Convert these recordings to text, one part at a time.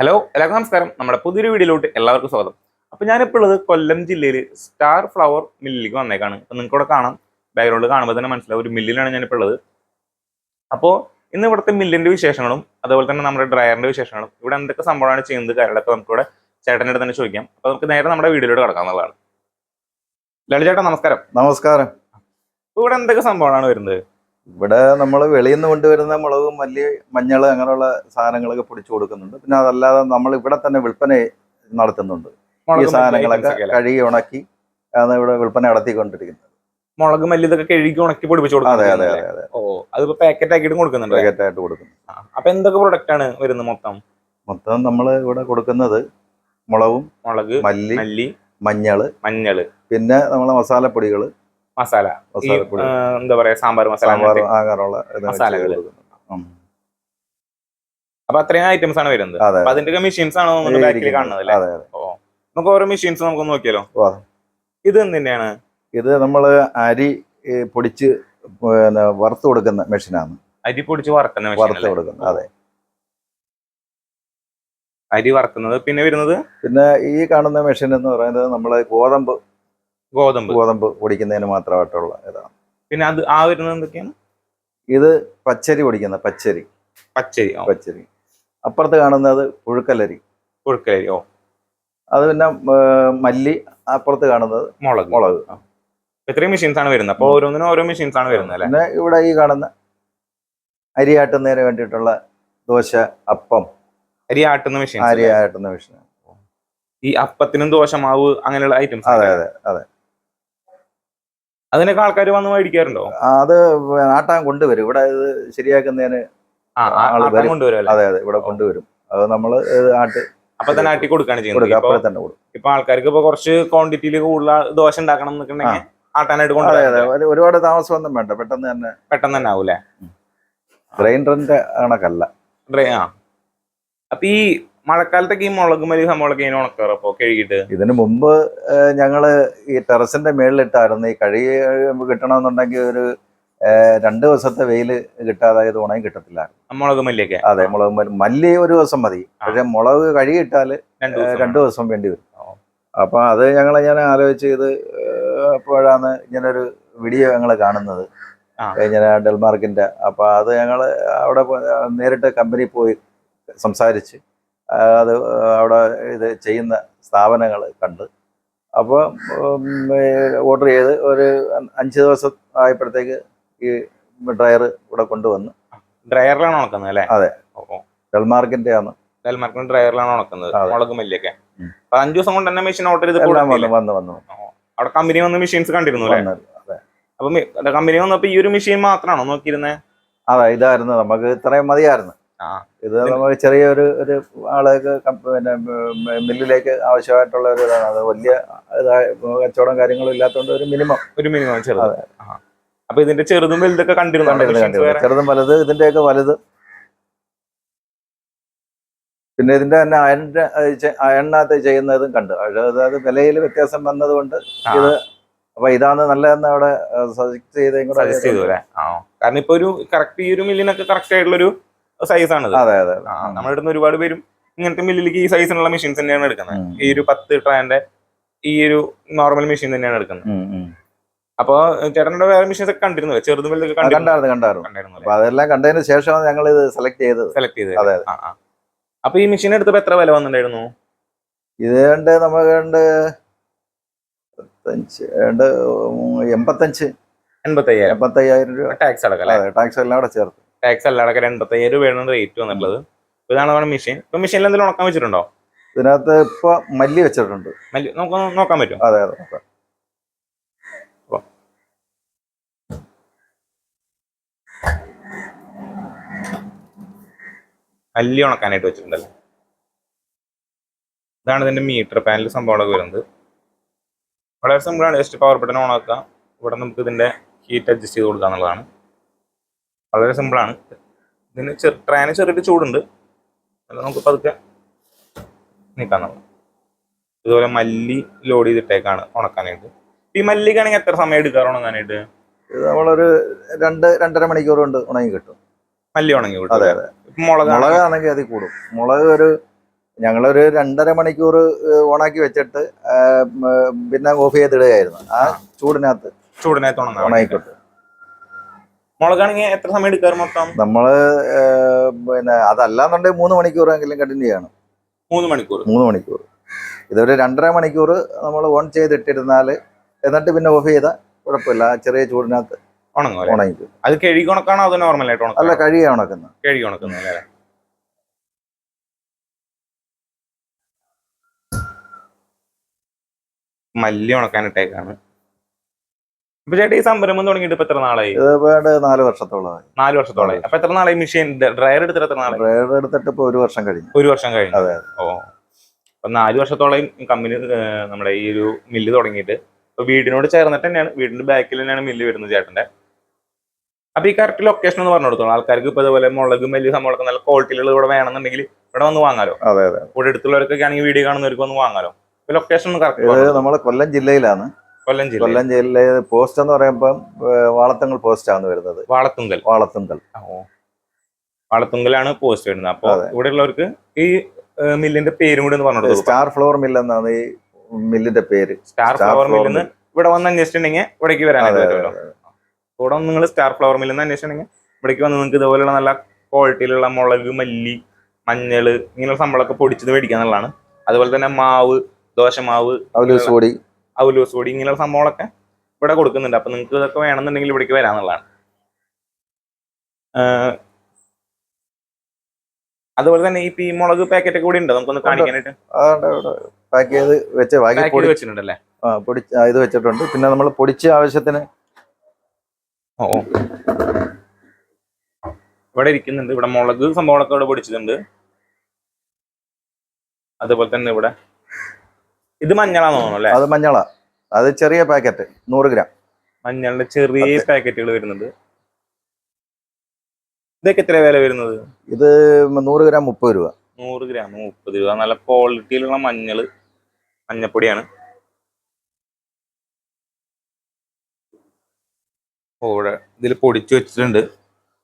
Hello എല്ലാവർക്കും നമസ്കാരം. നമ്മുടെ പുതിയൊരു വീഡിയോയിലോട്ട് എല്ലാവർക്കും സ്വാഗതം. അപ്പോൾ ഞാനിപ്പോൾ ഉള്ളത് കൊല്ലം ജില്ലയിൽ സ്റ്റാർ ഫ്ലവർ മില്ലിലേക്ക് വന്നേക്കാണ്. അപ്പോൾ നിങ്ങൾക്ക് ഇവിടെ കാണാം. ബാക്ക്ഗ്രൗണ്ട് കാണുമ്പോൾ തന്നെ മനസ്സിലാവും. ഒരു മില്ലിലാണ് ഞാനിപ്പോൾ ഉള്ളത്. അപ്പോൾ ഇന്ന് ഇവിടുത്തെ മില്ലിന്റെ വിശേഷങ്ങളും അതുപോലെ തന്നെ നമ്മുടെ ഡ്രയറിന്റെ വിശേഷങ്ങളും ഇവിടെ എന്തൊക്കെ സംഭവമാണ് ചെയ്യുന്നത് കാര്യങ്ങളൊക്കെ നമുക്ക് ഇവിടെ ചേട്ടന്റെ അടുത്ത് തന്നെ ചോദിക്കാം. അപ്പോൾ നമുക്ക് നേരെ നമ്മുടെ വീഡിയോയിലോട്ട് കിടക്കാവുന്നതാണ് ലളിത നമസ്കാരം. നമസ്കാരം. ഇവിടെ എന്തൊക്കെ സംഭവമാണ് വരുന്നത്? ഇവിടെ നമ്മൾ വെളിയിൽ നിന്ന് കൊണ്ടുവരുന്ന മുളക് മല്ലി മഞ്ഞൾ അങ്ങനെയുള്ള സാധനങ്ങളൊക്കെ പൊടിച്ചു കൊടുക്കുന്നുണ്ട്. പിന്നെ അതല്ലാതെ നമ്മൾ ഇവിടെ തന്നെ വിൽപ്പന നടത്തുന്നുണ്ട്. ഈ സാധനങ്ങളൊക്കെ? കഴുകി ഉണക്കി ആണ് ഇവിടെ വിൽപ്പന നടത്തിക്കൊണ്ടിരിക്കുന്നത്. മുളക് മല്ലി ഇതൊക്കെ കഴുകി ഉണക്കി പൊടിപ്പിച്ചു അതെ അതെ അതെ അതെ. ഓ അതിപ്പോ പാക്കറ്റ് ആക്കിയിട്ട് കൊടുക്കുന്നുണ്ട് പാക്കറ്റ് ആയിട്ട് കൊടുക്കുന്നു. അപ്പൊ എന്തൊക്കെ പ്രൊഡക്റ്റ് ആണ് വരുന്നത് മൊത്തം? മൊത്തം നമ്മൾ ഇവിടെ കൊടുക്കുന്നത് മുളകും മുളക് മല്ലി മല്ലി മഞ്ഞൾ മഞ്ഞൾ. പിന്നെ നമ്മളെ മസാലപ്പൊടികൾ മസാല എന്താ പറയാ സാമ്പാർ മസാല. ഉം. അപ്പൊ അത്രയും ഐറ്റംസ് ആണ് വരുന്നത്. അപ്പൊ അതിന്റെ മെഷീൻസ് ആണോ ബാക്കിൽ കാണുന്നത് നമുക്ക് ഓരോ മെഷീൻസ് നമുക്ക് നോക്കിയാലോ. ഇത് എന്തിന്റെയാണ്? ഇത് നമ്മൾ അരി പൊടിച്ച് വറുത്ത് കൊടുക്കുന്ന മെഷീനാണ് അരി പൊടിച്ച് വറുക്കുന്ന വറുത്ത് കൊടുക്കുന്നത്. അതെ. അരി വറുക്കുന്നത്. പിന്നെ വരുന്നത്? പിന്നെ ഈ കാണുന്ന മെഷീൻ എന്ന് പറയുന്നത് നമ്മൾ ഗോതമ്പ് ഗോതമ്പ്. ഗോതമ്പ് പൊടിക്കുന്നതിന് മാത്രമായിട്ടുള്ള ഇതാണ്. പിന്നെ അത് ആ വരുന്നത് എന്തൊക്കെയാണ്? ഇത് പച്ചരി പൊടിക്കുന്ന പച്ചരി. പച്ചരി പച്ചരി. അപ്പുറത്ത് കാണുന്നത് പുഴുക്കലരി. പുഴുക്കലരി ഓ. അത് പിന്നെ മല്ലി അപ്പുറത്ത് കാണുന്നത് മുളക്. മുളക്. ഇത്രയും മെഷീൻസ് ആണ് വരുന്നത്. അപ്പൊ ഓരോന്നിനും ഓരോ മെഷീൻസ് ആണ് വരുന്നത് അല്ലെ? ഇവിടെ ഈ കാണുന്ന അരി ആട്ടുന്നതിന് വേണ്ടിയിട്ടുള്ള ദോശ അപ്പം. അരി ആട്ടുന്ന മെഷീൻ അരി ആട്ടുന്ന മെഷീൻ ഈ അപ്പത്തിനും ദോശമാവ് അങ്ങനെയുള്ള ഐറ്റംസ് അതെ അതെ അതെ. അതിനൊക്കെ ആൾക്കാർ വന്ന് മേടിക്കാറുണ്ടോ? അത് ആട്ടാൻ കൊണ്ടുവരും. ഇവിടെ ഇത് ശരിയാക്കുന്നതിന്. കൊണ്ടുവരും അതെ അതെ ഇവിടെ കൊണ്ടുവരും. അത് നമ്മൾ ആട്ട് അപ്പൊ തന്നെ ആട്ടി കൊടുക്കാണ് ചെയ്യുന്നത്. ഇപ്പൊ ആൾക്കാർക്ക് ഇപ്പൊ കുറച്ച് ക്വാണ്ടിറ്റിയിൽ കൂടുതൽ ദോശ ഉണ്ടാക്കണം എന്നുണ്ടെങ്കിൽ ആട്ടാനായിട്ട് കൊണ്ടുവരാം ഒരുപാട് താമസമൊന്നും വേണ്ട. പെട്ടെന്ന് തന്നെ പെട്ടെന്ന് തന്നെ ആവൂലേ ഗ്രൈൻഡറിന്റെ കണക്കല്ല. ആ. അപ്പൊ ഈ മഴക്കാലത്തൊക്കെ ഈ മുളക് മല്ലി സംഭവമൊക്കെ ഇങ്ങനെ ഉണക്കാറ് അപ്പൊ കഴുകിയിട്ട്? ഇതിനു മുമ്പ് ഞങ്ങൾ ഈ ടെറസിന്റെ മേളിലിട്ടായിരുന്നു. ഈ കഴുകി കിട്ടണമെന്നുണ്ടെങ്കിൽ ഒരു രണ്ട് ദിവസത്തെ വെയിൽ കിട്ടാതെ ഇത് ഉണങ്ങി കിട്ടത്തില്ല മുളക് മല്ലിയൊക്കെ? അതെ മുളക് മല്ലി- മല്ലി ഒരു ദിവസം മതി. പക്ഷെ മുളക് കഴുകിയിട്ടാൽ രണ്ടു ദിവസം. രണ്ട് ദിവസം വേണ്ടി വരും. അപ്പൊ അത് ഞങ്ങൾ ഞാൻ ആലോചിച്ച് ഇത് അപ്പോഴാണ് ഇങ്ങനൊരു വീഡിയോ ഞങ്ങൾ കാണുന്നത്. ഇങ്ങനെ ഡെൽമാർക്കിന്റെ. അപ്പൊ അത് ഞങ്ങൾ അവിടെ നേരിട്ട് കമ്പനി പോയി സംസാരിച്ച് അത് അവിടെ ഇത് ചെയ്യുന്ന സ്ഥാപനങ്ങൾ കണ്ട്. അപ്പോൾ ഓർഡർ ചെയ്ത് ഒരു അഞ്ച് ദിവസം ആയപ്പോഴത്തേക്ക് ഈ ഡ്രയർ ഇവിടെ കൊണ്ടുവന്ന്. ഡ്രയറിലാണ് ഉണക്കുന്നത് അല്ലേ? അതെ. ഡെൽമാർക്കിന്റെ ആണ് ഡെൽമാർക്കിന്റെ ഡ്രയറിലാണ് ഉണക്കുന്നത്. മുളകും മല്ലിയൊക്കെ. അപ്പൊ അഞ്ചു ദിവസം കൊണ്ട് തന്നെ മെഷീൻ ഓർഡർ ചെയ്ത് വന്നു വന്നു അവിടെ കമ്പനി വന്ന് മെഷീൻസ് കണ്ടിരുന്നു അല്ലേ? അപ്പൊ കമ്പനി വന്നപ്പോ ഈ ഒരു മെഷീൻ മാത്രമാണോ നോക്കിയിരുന്നത് അതെ ഇതായിരുന്നു. നമുക്ക് ഇത്രയും മതിയായിരുന്നു. ആ. ഇത് നമുക്ക് ചെറിയൊരു ഒരു ആളൊക്കെ പിന്നെ മില്ലിലേക്ക് ആവശ്യമായിട്ടുള്ള ഒരു ഇതാണ്. അത് വലിയ കച്ചവടം കാര്യങ്ങളും ഇല്ലാത്തതുകൊണ്ട് ഒരു മിനിമം. ഒരു മിനിമം ചെറുത്. അപ്പൊ ഇതിന്റെ ചെറുതും വലുതൊക്കെ കണ്ടിരുന്നു? കണ്ടിരുന്നു കണ്ടിരുന്നു. ചെറുതും വലുത് ഇതിന്റെയൊക്കെ വലുത്. പിന്നെ ഇതിന്റെ തന്നെ അയണിന്റെ അയണിനകത്ത് ചെയ്യുന്നതും കണ്ട്. അതായത് വിലയിൽ വ്യത്യാസം വന്നതുകൊണ്ട് ഇത് അപ്പൊ ഇതാണ് നല്ലതെന്ന് അവിടെ സജസ്റ്റ് ചെയ്തേ സജസ്റ്റ് ചെയ്തു കാരണം ഇപ്പൊ ഒരു കറക്റ്റ് ഈ ഒരു മില്ലിനൊക്കെ കറക്റ്റ് ആയിട്ടുള്ള ഒരു സൈസ് ആണിത്. അതെ അതെ നമ്മുടെ അടുത്ത് ഒരുപാട് പേരും ഇങ്ങനത്തെ മില്ലിലേക്ക് ഈ സൈസിനുള്ള മെഷീൻസ് തന്നെയാണ് എടുക്കുന്നത്. ഈ ഒരു പത്ത് ട്രാന്റെ ഈ ഒരു നോർമൽ മെഷീൻ തന്നെയാണ് എടുക്കുന്നത്. അപ്പൊ ചേട്ടന്റെ വേറെ മെഷീൻസ് ഒക്കെ കണ്ടിരുന്നു ചെറുതും വലുതൊക്കെ കണ്ടായിരുന്നു കണ്ടായിരുന്നു. അപ്പൊ അതെല്ലാം കണ്ടതിന് ശേഷമാണ് ഞങ്ങൾ ഇത് സെലക്ട് ചെയ്തത്. സെലക്ട് ചെയ്തത്. അതെ, അപ്പൊ ഈ മെഷീൻ എടുത്തപ്പോ എത്ര വില വന്നിട്ടുണ്ടായിരുന്നു? ഇത് കണ്ട് നമുക്ക് കണ്ട് എൺപത്തഞ്ച് എൺപത്തഞ്ച്. എൺപത്തി എൺപത്തയ്യായിരം രൂപ. ടാക്സ് അടക്കം ടാക്സ് എല്ലാം കൂടെ ചേർത്ത്. ടാക്സ് അല്ല അടക്കം എൺപത്തയ്യായിരം രൂപയാണ് റേറ്റ് വന്നിട്ടുള്ളത്. അപ്പൊ ഇതാണ് നമ്മുടെ മെഷീൻ ഇപ്പൊ മെഷീനിൽ എന്തെങ്കിലും ഉണക്കാൻ വെച്ചിട്ടുണ്ടോ? ഇതിനകത്ത് ഇപ്പൊ മല്ലി വെച്ചിട്ടുണ്ട്. മല്ലി നമുക്ക് നോക്കാൻ പറ്റും അതെ അതെ അതെ. മല്ലി ഉണക്കാനായിട്ട് വെച്ചിട്ടുണ്ടല്ലോ? ഇതാണ് ഇതിന്റെ മീറ്റർ പാനൽ സംഭവങ്ങളൊക്കെ വരുന്നത്. വളരെ സിമ്പിളാണ് ജസ്റ്റ് പവർ ബട്ടൺ ഓൺ ആക്കുക. ഇവിടെ നമുക്ക് ഇതിന്റെ ഹീറ്റ് അഡ്ജസ്റ്റ് ചെയ്ത് കൊടുക്കുക എന്നുള്ളതാണ് വളരെ സിമ്പിളാണ് ഇതിന് ചെറു ട്രാന് ചെറിയൊരു ചൂടുണ്ട്. അല്ല നമുക്ക് പതുക്കെ നീക്കാന്നുള്ളത് ഇതുപോലെ മല്ലി ലോഡ് ചെയ്തിട്ടേക്കാണ് ഉണക്കാനായിട്ട്. ഈ മല്ലിക്കാണെങ്കിൽ എത്ര സമയം എടുക്കാറ് ഉണങ്ങാനായിട്ട്? ഇത് നമ്മളൊരു രണ്ട് രണ്ടര മണിക്കൂർ കൊണ്ട് ഉണങ്ങി കിട്ടും. മല്ലി ഉണങ്ങി കിട്ടും അതെ അതെ. ഇപ്പം മുളക് മുളകാണെങ്കിൽ അതിൽ കൂടും. മുളക് ഒരു ഞങ്ങളൊരു രണ്ടര മണിക്കൂർ ഓണാക്കി വെച്ചിട്ട് പിന്നെ ഓഫ് ചെയ്തിടുകയായിരുന്നു. ആ ചൂടിനകത്ത് ചൂടിനകത്ത് ഉണങ്ങാൻ ഓണായിക്കോട്ടെ മുളകാണെങ്കിൽ എത്ര സമയം എടുക്കാറ് മൊത്തം? നമ്മൾ പിന്നെ അതല്ലാന്നുണ്ടെങ്കിൽ മൂന്ന് മണിക്കൂറെങ്കിലും കണ്ടിന്യൂ ചെയ്യണം. മൂന്ന് മണിക്കൂർ. മൂന്ന് മണിക്കൂർ. ഇതൊരു രണ്ടര മണിക്കൂർ നമ്മൾ ഓൺ ചെയ്തിട്ടിരുന്നാൽ എന്നിട്ട് പിന്നെ ഓഫ് ചെയ്താൽ കുഴപ്പമില്ല. ചെറിയ ചൂടിനകത്ത് ഉണങ്ങും അത് കഴുകി ഉണക്കാണോ അതോ നോർമൽ ആയിട്ട് അല്ല കഴുകി ഉണക്കുന്നത്. കഴുകി ഉണക്കുന്നത് അല്ലേ? മല്ലി ഉണക്കാനിട്ടേക്കാണ്. ചേട്ടാ ഈ സംരംഭം തുടങ്ങിയിട്ട് ഇപ്പൊ എത്ര നാളായി? നാല് വർഷത്തോളമായി. നാല് വർഷത്തോളായി അപ്പൊ എത്ര നാളായി മെഷീൻ ഡ്രയർ എടുത്തിട്ട് എത്ര നാളായി? ഡ്രയർ എടുത്തിട്ട് ഇപ്പൊ ഒരു വർഷം കഴിഞ്ഞു. ഒരു വർഷം കഴിഞ്ഞു. അതെ. ഓ. അപ്പൊ നാല് വർഷത്തോളം കമ്പനി നമ്മുടെ ഈ ഒരു മില്ല് തുടങ്ങിയിട്ട് ഇപ്പൊ വീടിനോട് ചേർന്നിട്ട് തന്നെയാണ്. വീടിന്റെ ബാക്കിൽ തന്നെയാണ് മില്ല് വരുന്നത് ചേട്ടന്റെ. അപ്പൊ ഈ കറക്റ്റ് ലൊക്കേഷൻ എന്ന് പറഞ്ഞു കൊടുത്തോളൂ. ആൾക്കാർക്ക് ഇപ്പൊ ഇതുപോലെ മുളകും വലിയ സംഭവം നല്ല ക്വാളിറ്റിയിലുള്ള ഇവിടെ വേണമെന്നുണ്ടെങ്കിൽ ഇവിടെ വന്ന് വാങ്ങാലോ? അതെ അതെ ഇവിടെ അടുത്തുള്ളവർക്കൊക്കെ ആണെങ്കിൽ വീഡിയോ കാണുന്നവർക്ക് വന്ന് വാങ്ങാലോ ലൊക്കേഷൻ കറക്റ്റ് നമ്മളെ കൊല്ലം ജില്ലയിലാണ്. കൊല്ലം ജില്ല കൊല്ലം ജില്ലയിലെ പോസ്റ്റ് എന്ന് പറയുമ്പോൾ വാളത്തുങ്കൽ പോസ്റ്റ് ആണ് വരുന്നത്. വാളത്തുങ്കൽ. വാളത്തുങ്കൽ. വാളത്തുങ്കലാണ് പോസ്റ്റ് വരുന്നത്. അപ്പൊ അതെ. ഇവിടെ ഉള്ളവർക്ക് ഈ മില്ലിന്റെ പേരും കൂടി ഒന്ന് പറഞ്ഞു സ്റ്റാർ ഫ്ലോർ മിൽ എന്നാണ് ഈ മില്ലിന്റെ പേര്. സ്റ്റാർ ഫ്ലോർ മില്ലിന്ന് ഇവിടെ വന്ന് അന്വേഷിച്ചിട്ടുണ്ടെങ്കിൽ ഇവിടേക്ക് വരാനായിട്ട് ഇവിടെ നിങ്ങൾ സ്റ്റാർ ഫ്ലവർ മില്ലിൽ നിന്ന് അന്വേഷിച്ചിട്ടുണ്ടെങ്കിൽ ഇവിടേക്ക് വന്ന് നിങ്ങൾക്ക് ഇതുപോലെയുള്ള നല്ല ക്വാളിറ്റിയിലുള്ള മുളക് മല്ലി മഞ്ഞൾ ഇങ്ങനെയുള്ള സംഭവങ്ങളൊക്കെ പൊടിച്ചത് മേടിക്കുക എന്നുള്ളതാണ്. അതുപോലെ തന്നെ മാവ് ദോശമാവ് അവലൂസ് പൊടി അവലൂസ് പൊടി ഇങ്ങനെയുള്ള സംഭവങ്ങളൊക്കെ ഇവിടെ കൊടുക്കുന്നുണ്ട്. അപ്പൊ നിങ്ങൾക്ക് ഇതൊക്കെ വേണമെന്നുണ്ടെങ്കിൽ ഇവിടേക്ക് വരാന്നുള്ളതാണ് അതുപോലെ തന്നെ ഈ പീ മുളക് പാക്കറ്റ് കൂടി ഉണ്ട്? നമുക്കൊന്ന് കാണിക്കാനായിട്ട്. പാക്ക് ചെയ്ത് വെച്ച് പൊടി വെച്ചിട്ടുണ്ടല്ലേ? ആ, പൊടിച്ച് ഇത് വെച്ചിട്ടുണ്ട്. പിന്നെ നമ്മൾ പൊടിച്ച ആവശ്യത്തിന് ഓ. ഇവിടെ ഇരിക്കുന്നുണ്ട്. ഇവിടെ മുളക് സംഭവങ്ങളൊക്കെ ഇവിടെ പൊടിച്ചിട്ടുണ്ട്. അതുപോലെ തന്നെ ഇവിടെ ഇത് മഞ്ഞളാന്ന് തോന്നുന്നു അല്ലേ? അത് മഞ്ഞള. അത് ചെറിയ പാക്കറ്റ് നൂറ് ഗ്രാം. മഞ്ഞളിന്റെ ചെറിയ പാക്കറ്റുകൾ വരുന്നുണ്ട് ഇതൊക്കെ എത്ര വില വരുന്നത്? ഇത് നൂറ് ഗ്രാം മുപ്പത് രൂപ. നൂറ് ഗ്രാം മുപ്പത് രൂപ. നല്ല ക്വാളിറ്റിയിലുള്ള മഞ്ഞൾ. മഞ്ഞപ്പൊടിയാണ്. ഓ ഇവിടെ ഇതിൽ പൊടിച്ചു വെച്ചിട്ടുണ്ട്.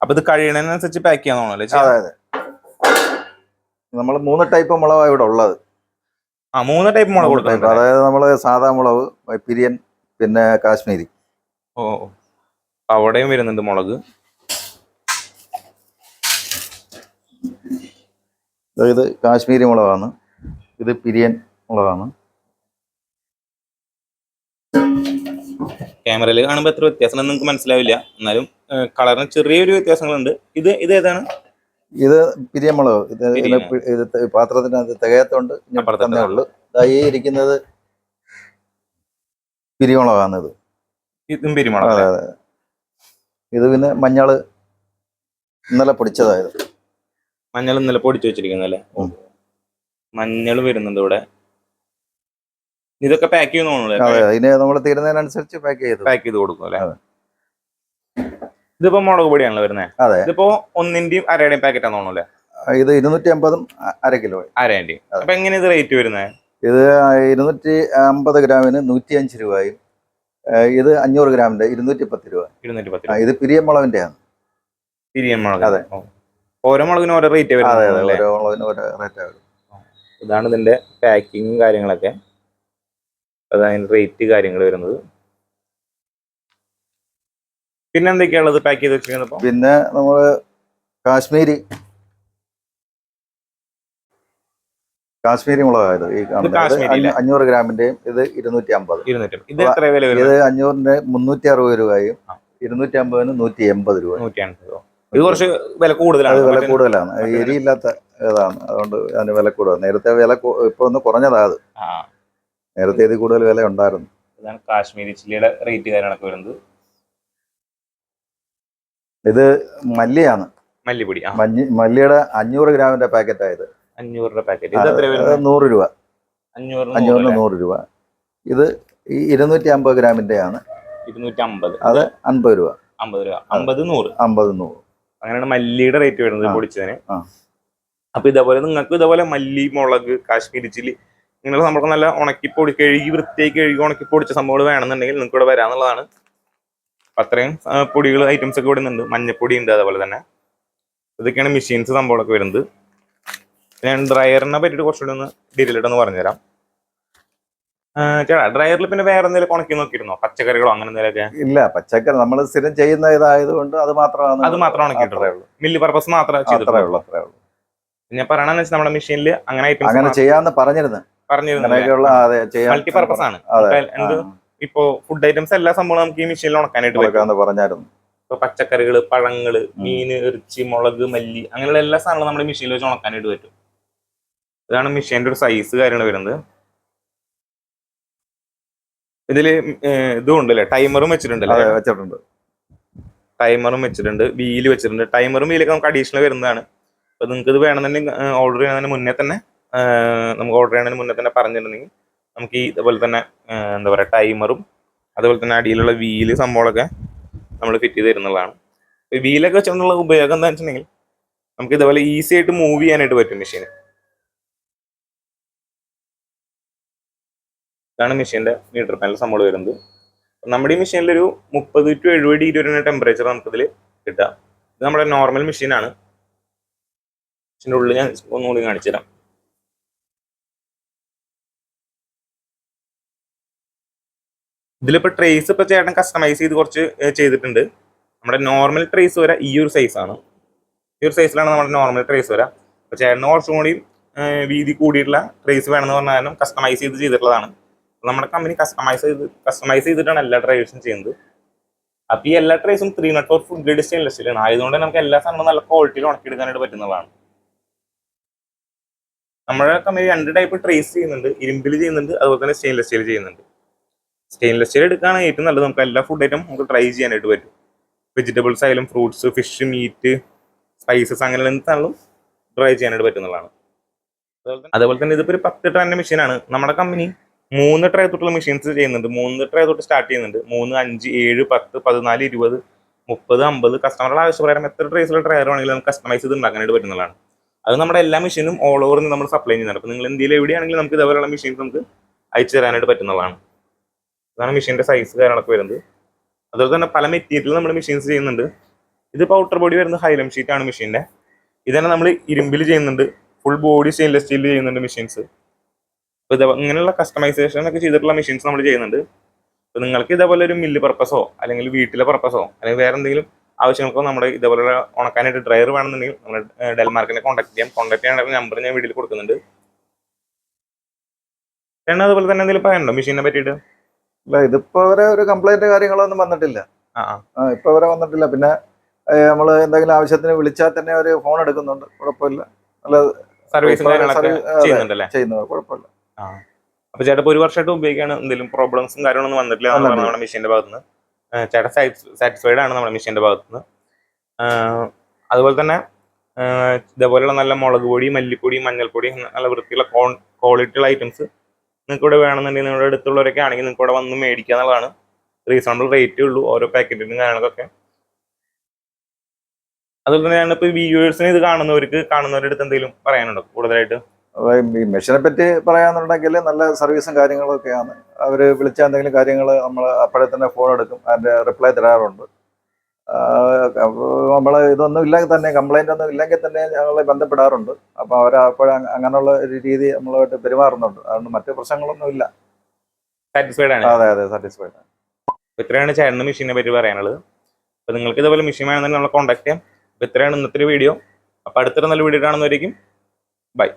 അപ്പൊ ഇത് കഴിയണതിനനുസരിച്ച് പാക്ക് ചെയ്യാൻ തോന്നുന്നു അതെ അതെ. നമ്മൾ മൂന്ന് ടൈപ്പ് മുളകാണ് ഇവിടെ ഉള്ളത്. ആ മൂന്ന് ടൈപ്പ് മുളക് മൂന്ന് അതായത് നമ്മൾ സാധാ മുളക് പിരിയൻ പിന്നെ കാശ്മീരി. ഓ ഓ. അവിടെയും വരുന്നുണ്ട് മുളക്. ഇത് കാശ്മീരി മുളകാണ്. ഇത് പിരിയൻ മുളകാണ്. ക്യാമറയിൽ കാണുമ്പോൾ എത്ര വ്യത്യാസം നിങ്ങൾക്ക് മനസ്സിലാവില്ല. എന്നാലും കളറിന് ചെറിയൊരു വ്യത്യാസങ്ങളുണ്ട്. ഇത് ഇത് ഏതാണ്? ഇത് പിരിയമുളക് ഇത് ഇത് പാത്രത്തിനകത്ത് തികയത്തോണ്ട്. ഞാൻ തന്നെ ഉള്ളു. ഈ ഇരിക്കുന്നത് പിരിമുളകാണ് ഇത് ഇതും പെരുമുളക് അതെ അതെ. ഇത് പിന്നെ മഞ്ഞൾ ഇന്നലെ പൊടിച്ചതായത് മഞ്ഞൾ ഇന്നലെ പൊടിച്ചു വെച്ചിരിക്കുന്നല്ലേ. മഞ്ഞൾ വരുന്നുണ്ട് ഇവിടെ. ഇതൊക്കെ പാക്ക് ചെയ്യുന്നു അതെ അതിന് നമ്മൾ തീരുന്നതിനനുസരിച്ച് പാക്ക് ചെയ്ത്. പാക്ക് ചെയ്ത് കൊടുക്കും അല്ലേ? അതെ. ഇതിപ്പോ മുളക് പൊടിയാണല്ലോ വരുന്നത് അതെ. ഇതിപ്പോ ഒന്നിന്റെയും അരയുടെയും പാക്കറ്റ് ആണെന്ന് തോന്നുന്നു ഇത് ഇരുന്നൂറ്റി അമ്പതും അര കിലോ. അരയുടെയും. അപ്പൊ എങ്ങനെ ഇത് റേറ്റ് വരുന്നത് ഇത് ഇരുന്നൂറ്റി അമ്പത് ഗ്രാമിന് നൂറ്റി അഞ്ച് രൂപയും ഇത് അഞ്ഞൂറ് ഗ്രാമിന്റെ ഇരുന്നൂറ്റി പത്ത് രൂപ ഇരുന്നൂറ്റി പത്ത് ഇത് പിരിയൻ മുളകിന്റെ ആണ് പിരിയൻ മുളക്. അതെ. ഓരോ മുളകിനും ഓരോ റേറ്റ് വരും അതെ അതെ ഓരോ മുളകിനും ഓരോ റേറ്റ് ആകും ഇതാണ് ഇതിന്റെ പാക്കിങ്ങും കാര്യങ്ങളൊക്കെ. അതാണ് റേറ്റ് കാര്യങ്ങൾ വരുന്നത്. പിന്നെ എന്തൊക്കെയാണുള്ളത് പാക്ക് ചെയ്ത് വെച്ചിരിക്കുന്നത് പിന്നെ നമ്മൾ കാശ്മീരി. കാശ്മീരി മുളകായത് ഈ കാണുന്നത്. അഞ്ഞൂറ് ഗ്രാമിന്റെയും ഇത് ഇരുന്നൂറ്റി അമ്പത് ഇത് അഞ്ഞൂറിന്റെ മുന്നൂറ്റി അറുപത് രൂപയും. ഇരുന്നൂറ്റി അമ്പതിന് നൂറ്റി എൺപത് രൂപ. ഇത് കുറച്ച് വില കൂടുതലാണ്. വില കൂടുതലാണ്. എരിയില്ലാത്ത ഇതാണ്. അതുകൊണ്ട് അതിന് വില കൂടുതൽ. നേരത്തെ വില ഇപ്പൊ ഒന്ന് കുറഞ്ഞതാ അത്. ആ. നേരത്തെ ഇത് കൂടുതൽ വില ഉണ്ടായിരുന്നു. കാശ്മീരി ചില്ലിയുടെ റേറ്റ് കാര്യങ്ങളൊക്കെ വരുന്നത്. ഇത് മല്ലിയാണ്. മല്ലിപ്പൊടി മല്ലിയുടെ അഞ്ഞൂറ് ഗ്രാമിന്റെ പാക്കറ്റ് ആയത് അഞ്ഞൂറ് രൂപ പാക്കറ്റ് നൂറ് രൂപ. അഞ്ഞൂറ് അഞ്ഞൂറിന് നൂറ് രൂപ. ഇത് ഈ ഇരുന്നൂറ്റി അമ്പത് ഗ്രാമിന്റെ ആണ് ഇരുന്നൂറ്റി അമ്പത് അത് അമ്പത് രൂപ. അമ്പത് രൂപ. അമ്പത് നൂറ്. അമ്പത് നൂറ്. അങ്ങനെയാണ് മല്ലിയുടെ റേറ്റ് വരുന്നത് പൊടിച്ചതിന്. അപ്പൊ ഇതേപോലെ നിങ്ങൾക്ക് ഇതേപോലെ മല്ലി മുളക് കാശ്മീരി ചില്ലി ഇങ്ങനെയുള്ള നമ്മൾക്ക് നല്ല ഉണക്കി പൊടി കഴുകി വൃത്തിയായി കഴുകി ഉണക്കി പൊടിച്ച സംഭവങ്ങൾ വേണമെന്നുണ്ടെങ്കിൽ നിങ്ങൾക്ക് ഇവിടെ വരാന്നുള്ളതാണ് അത്രയും പൊടികൾ ഐറ്റംസ് ഒക്കെ ഇവിടെ ഉണ്ട് മഞ്ഞപ്പൊടി ഉണ്ട് അതേപോലെ തന്നെ. ഇതൊക്കെയാണ് മെഷീൻസ് സംഭവങ്ങളൊക്കെ വരുന്നത്. ഞാൻ ഡ്രയറിനെ പറ്റിയിട്ട് കുറച്ചുകൂടി ഒന്ന് ഡീറ്റെയിൽ ആയിട്ട് ഒന്ന് പറഞ്ഞുതരാം ചേട്ടാ ഡ്രയറിൽ പിന്നെ വേറെ എന്തെങ്കിലും ഉണക്കി നോക്കിയിരുന്നോ? പച്ചക്കറികളോ അങ്ങനെ എന്തെങ്കിലുമൊക്കെ? ഇല്ല പച്ചക്കറി നമ്മൾ സ്ഥിരം ചെയ്യുന്ന ഇതായതുകൊണ്ട് അത് മാത്രമാണ് അത് മാത്രം ഉണക്കിയിട്ടുള്ളൂ മില്ലി പർപ്പസ് മാത്രമേ അത്രേ ചെയ്തിട്ടുള്ളൂ ഉള്ളൂ അത്രേ ഉള്ളൂ. ഞാൻ പറയണെന്ന് വെച്ചാൽ നമ്മുടെ മെഷീനിൽ അങ്ങനെ അങ്ങനെ ചെയ്യാന്ന് പറഞ്ഞിരുന്നു. പറഞ്ഞിരുന്നു മൾട്ടി പർപ്പസ് ആണ്. എന്ത്? ഇപ്പോ ഫുഡ് ഐറ്റംസ് എല്ലാ സംഭവം നമുക്ക് ഈ മെഷീനിൽ ഉണക്കാനായിട്ട് പറ്റും. പറഞ്ഞായിരുന്നു ഇപ്പൊ പച്ചക്കറികൾ പഴങ്ങൾ മീന് ഇറച്ചി മുളക് മല്ലി അങ്ങനെയുള്ള എല്ലാ സാധനങ്ങളും നമ്മുടെ മെഷീനിൽ വെച്ച് ഉണക്കാനായിട്ട് പറ്റും. ഇതാണ് മെഷീന്റെ ഒരു സൈസ് കാര്യങ്ങൾ വരുന്നത്. ഇതിൽ ഇതും ഉണ്ടല്ലേ? ടൈമറും വെച്ചിട്ടുണ്ടല്ലേ? വെച്ചിട്ടുണ്ട്. ടൈമറും വെച്ചിട്ടുണ്ട് വീൽ വെച്ചിട്ടുണ്ട്. ടൈമറും വീലൊക്കെ നമുക്ക് അഡീഷണൽ വരുന്നതാണ്. അപ്പൊ നിങ്ങൾക്ക് ഇത് വേണമെന്നുണ്ടെങ്കിൽ ഓർഡർ ചെയ്യുന്നതിന് മുന്നേ തന്നെ നമുക്ക് ഓർഡർ ചെയ്യുന്നതിന് മുന്നേ തന്നെ പറഞ്ഞിട്ടുണ്ടെങ്കിൽ നമുക്ക് ഈ ഇതുപോലെ തന്നെ എന്താ പറയുക ടൈമറും അതുപോലെ തന്നെ അടിയിലുള്ള വീൽ സംഭവങ്ങളൊക്കെ നമ്മൾ ഫിറ്റ് ചെയ്ത് തരുന്നതാണ്. വീലൊക്കെ വെച്ചുകൊണ്ടുള്ള ഉപയോഗം എന്താ വെച്ചിട്ടുണ്ടെങ്കിൽ നമുക്ക് ഇതുപോലെ ഈസി ആയിട്ട് മൂവ് ചെയ്യാനായിട്ട് പറ്റും മെഷീന് ഇതാണ് മെഷീന്റെ മീറ്റർ പാനൽ സംഭവം വരുന്നത്. നമ്മുടെ ഈ മെഷീനിൽ ഒരു മുപ്പത് ടു എഴുപത് ഡിഗ്രി വരെ ടെമ്പറേച്ചർ നമുക്കിതിൽ കിട്ടുക. ഇത് നമ്മുടെ നോർമൽ മെഷീനാണ് മെഷീന്റെ ഉള്ളിൽ ഞാൻ ഒന്നുകൂടി കാണിച്ചു തരാം ഇതിലിപ്പോൾ ട്രേസ് ഇപ്പോൾ ചേട്ടൻ കസ്റ്റമൈസ് ചെയ്ത് കുറച്ച് ചെയ്തിട്ടുണ്ട്. നമ്മുടെ നോർമൽ ട്രേസ് വരെ ഈ ഒരു സൈസാണ് ഈ ഒരു സൈസിലാണ് നമ്മുടെ നോർമൽ ട്രേസ് വരെ. അപ്പോൾ ചേട്ടന് കുറച്ചും കൂടി വീതി കൂടിയിട്ടുള്ള ട്രേസ് വേണമെന്ന് പറഞ്ഞ കാരണം കസ്റ്റമൈസ് ചെയ്ത് ചെയ്തിട്ടുള്ളതാണ്. നമ്മുടെ കമ്പനി കസ്റ്റമൈസ് ചെയ്ത് കസ്റ്റമൈസ് ചെയ്തിട്ടാണ് എല്ലാ ട്രേസും ചെയ്യുന്നത്. അപ്പോൾ ഈ എല്ലാ ട്രേസും three not four food grade stainless സ്റ്റീലാണ് ആയതുകൊണ്ട് നമുക്ക് എല്ലാ സാധനവും നല്ല ക്വാളിറ്റിയിൽ ഉണക്കിയെടുക്കാനായിട്ട് പറ്റുന്നതാണ്. നമ്മുടെ കമ്പനി രണ്ട് ടൈപ്പ് ട്രേസ് ചെയ്യുന്നുണ്ട്. ഇരുമ്പിൽ ചെയ്യുന്നുണ്ട് അതുപോലെ തന്നെ സ്റ്റെയിൻലെസ് സ്റ്റീൽ ചെയ്യുന്നുണ്ട്. സ്റ്റെയിൻലെസ് സ്റ്റീൽ എടുക്കുകയാണ് ഏറ്റവും നല്ലത്. നമുക്ക് എല്ലാ ഫുഡ് ഐറ്റം നമുക്ക് ട്രൈ ചെയ്യാനായിട്ട് പറ്റും. വെജിറ്റബിൾസ് ആയാലും ഫ്രൂട്ട്സ് ഫിഷ് മീറ്റ് സ്പൈസസ് അങ്ങനെ എന്താണെങ്കിലും ട്രൈ ചെയ്യാനായിട്ട് പറ്റുന്നതാണ്. അതുപോലെ തന്നെ- ഇതിപ്പോൾ ഒരു പത്ത് ടണ്ണിന്റെ മെഷീനാണ് നമ്മുടെ കമ്പനി മൂന്ന് ട്രേ തൊട്ടുള്ള മെഷീൻസ് ചെയ്യുന്നുണ്ട്. മൂന്ന് ട്രേ തൊട്ട് സ്റ്റാർട്ട് ചെയ്യുന്നുണ്ട്. മൂന്ന് അഞ്ച് ഏഴ് പത്ത് പതിനാല് ഇരുപത് മുപ്പത് അമ്പത് കസ്റ്റമറുടെ ആവശ്യപ്രകാരം എത്ര ട്രേസിലുള്ള ട്രയർ വേണമെങ്കിലും നമുക്ക് കസ്റ്റമൈസ് ചെയ്ത് ഉണ്ടാക്കാനായിട്ട് പറ്റുന്നതാണ്. അത് നമ്മുടെ എല്ലാ മെഷീനും ഓൾ ഓവർ നമ്മൾ സപ്ലൈ ചെയ്യുന്നുണ്ട്. അപ്പോൾ നിങ്ങൾ ഇന്ത്യയിൽ എവിടെയാണെങ്കിലും നമുക്ക് ഇതേപോലെയുള്ള മെഷീൻസ് നമുക്ക് അയച്ചു തരാനായിട്ട് പറ്റുന്നതാണ്. ഇതാണ് മെഷീന്റെ സൈസ് കാര്യങ്ങളൊക്കെ വരുന്നത്. അതുപോലെ തന്നെ പല മെറ്റീരിയൽ നമ്മൾ മെഷീൻസ് ചെയ്യുന്നുണ്ട്. ഇതിപ്പോൾ ഔട്ടർ ബോഡി വരുന്നത് ഹൈലം ഷീറ്റ് ആണ് മെഷീന്റെ ഇതന്നെ നമ്മൾ ഇരുമ്പിൽ ചെയ്യുന്നുണ്ട്. ഫുൾ ബോഡി സ്റ്റെയിൻലെസ് സ്റ്റീൽ ചെയ്യുന്നുണ്ട് മെഷീൻസ് അപ്പോൾ ഇത് ഇങ്ങനെയുള്ള കസ്റ്റമൈസേഷൻ ഒക്കെ ചെയ്തിട്ടുള്ള മെഷീൻസ് നമ്മൾ ചെയ്യുന്നുണ്ട്. അപ്പോൾ നിങ്ങൾക്ക് ഇതേപോലെ ഒരു മില്ല് പർപ്പസോ അല്ലെങ്കിൽ വീട്ടിലെ പർപ്പസോ അല്ലെങ്കിൽ വേറെ എന്തെങ്കിലും ആവശ്യങ്ങൾക്കോ നമ്മുടെ ഇതേപോലെ ഉണക്കാനായിട്ട് ഡ്രയർ വേണമെന്നുണ്ടെങ്കിൽ നമ്മൾ ഡെൽമാർക്കിനെ കോൺടാക്ട് ചെയ്യാം. കോൺടാക്ട് ചെയ്യാനുള്ള നമ്പർ ഞാൻ വീട്ടിൽ കൊടുക്കുന്നുണ്ട്. ചേട്ടൻ അതുപോലെ തന്നെ എന്തെങ്കിലും പറയാനുണ്ടോ മെഷീനെ പറ്റിയിട്ട്? അല്ല ഇതിപ്പോ വരെ ഒരു കംപ്ലൈന്റ് കാര്യങ്ങളൊന്നും വന്നിട്ടില്ല. ഇപ്പൊ വരെ വന്നിട്ടില്ല. പിന്നെ നമ്മൾ എന്തെങ്കിലും ആവശ്യത്തിന് വിളിച്ചാൽ തന്നെ ഒരു ഫോൺ എടുക്കുന്നുണ്ട്. കുഴപ്പമില്ല. നല്ല സർവീസ് ചെയ്യുന്നുണ്ട്. കുഴപ്പമില്ല. അപ്പൊ ചേട്ടാ ഒരു വർഷമായിട്ട് ഉപയോഗിക്കാണ് എന്തെങ്കിലും പ്രോബ്ലംസും കാര്യങ്ങളൊന്നും വന്നിട്ടില്ല. നമ്മുടെ മെഷീന്റെ ഭാഗത്തുനിന്ന്. നിന്ന് ചേട്ടാ സാറ്റിസ്ഫൈഡ് ആണ് നമ്മുടെ മെഷീന്റെ ഭാഗത്തുനിന്ന്. നിന്ന് അതുപോലെ തന്നെ ഇതേപോലെയുള്ള നല്ല മുളക് പൊടി മല്ലിപ്പൊടി മഞ്ഞൾപ്പൊടി നല്ല വൃത്തിയുള്ള ക്വാളിറ്റിയുള്ള ഐറ്റംസ് നിങ്ങൾക്ക് ഇവിടെ വേണമെന്നുണ്ടെങ്കിൽ നിങ്ങളുടെ അടുത്തുള്ളവരൊക്കെ ആണെങ്കിൽ നിങ്ങൾക്ക് ഇവിടെ വന്ന് മേടിക്കുക എന്നുള്ളതാണ്. റീസണബിൾ റേറ്റേ ഉള്ളൂ ഓരോ പാക്കറ്റിനും കാര്യങ്ങളൊക്കെ. അതുപോലെ തന്നെ ഈ വ്യൂവേഴ്സിന് ഇത് കാണുന്നവർക്ക് കാണുന്നവരുടെ അടുത്ത് എന്തെങ്കിലും പറയാനുണ്ടോ കൂടുതലായിട്ട്? ഈ മെഷീനെ പറ്റി പറയാന്നുണ്ടെങ്കിൽ നല്ല സർവീസും കാര്യങ്ങളൊക്കെയാണ്. അവർ വിളിച്ച എന്തെങ്കിലും കാര്യങ്ങൾ നമ്മൾ അപ്പോഴേ തന്നെ ഫോൺ എടുക്കും അതിന്റെ റിപ്ലൈ തരാറുണ്ട്. നമ്മൾ ഇതൊന്നും ഇല്ലെങ്കിൽ തന്നെ കംപ്ലൈന്റ് ഒന്നും ഇല്ലെങ്കിൽ തന്നെ ഞങ്ങളെ ബന്ധപ്പെടാറുണ്ട്. അപ്പോൾ അവർ അപ്പോഴും അങ്ങനെയുള്ള ഒരു രീതി നമ്മളുമായിട്ട് പെരുമാറുന്നുണ്ട്. അതുകൊണ്ട് മറ്റു പ്രശ്നങ്ങളൊന്നും ഇല്ല. സാറ്റിസ്ഫൈഡ് ആണ്. അതെ അതെ സാറ്റിസ്ഫൈഡ് ആണ്. ഇത്രയാണ് ചേട്ടന്റെ മെഷീനെ പറ്റി പറയാനുള്ളത്. അപ്പോൾ നിങ്ങൾക്ക് ഇതുപോലെ മെഷീൻ വേണമെന്നുണ്ടെങ്കിൽ നമ്മളെ കോൺടാക്ട് ചെയ്യാം. അപ്പൊ ഇത്രയാണ് ഇന്നത്തെ വീഡിയോ അപ്പോൾ അടുത്തൊരു നല്ല വീഡിയോ കാണുന്നവരേക്കും ബൈ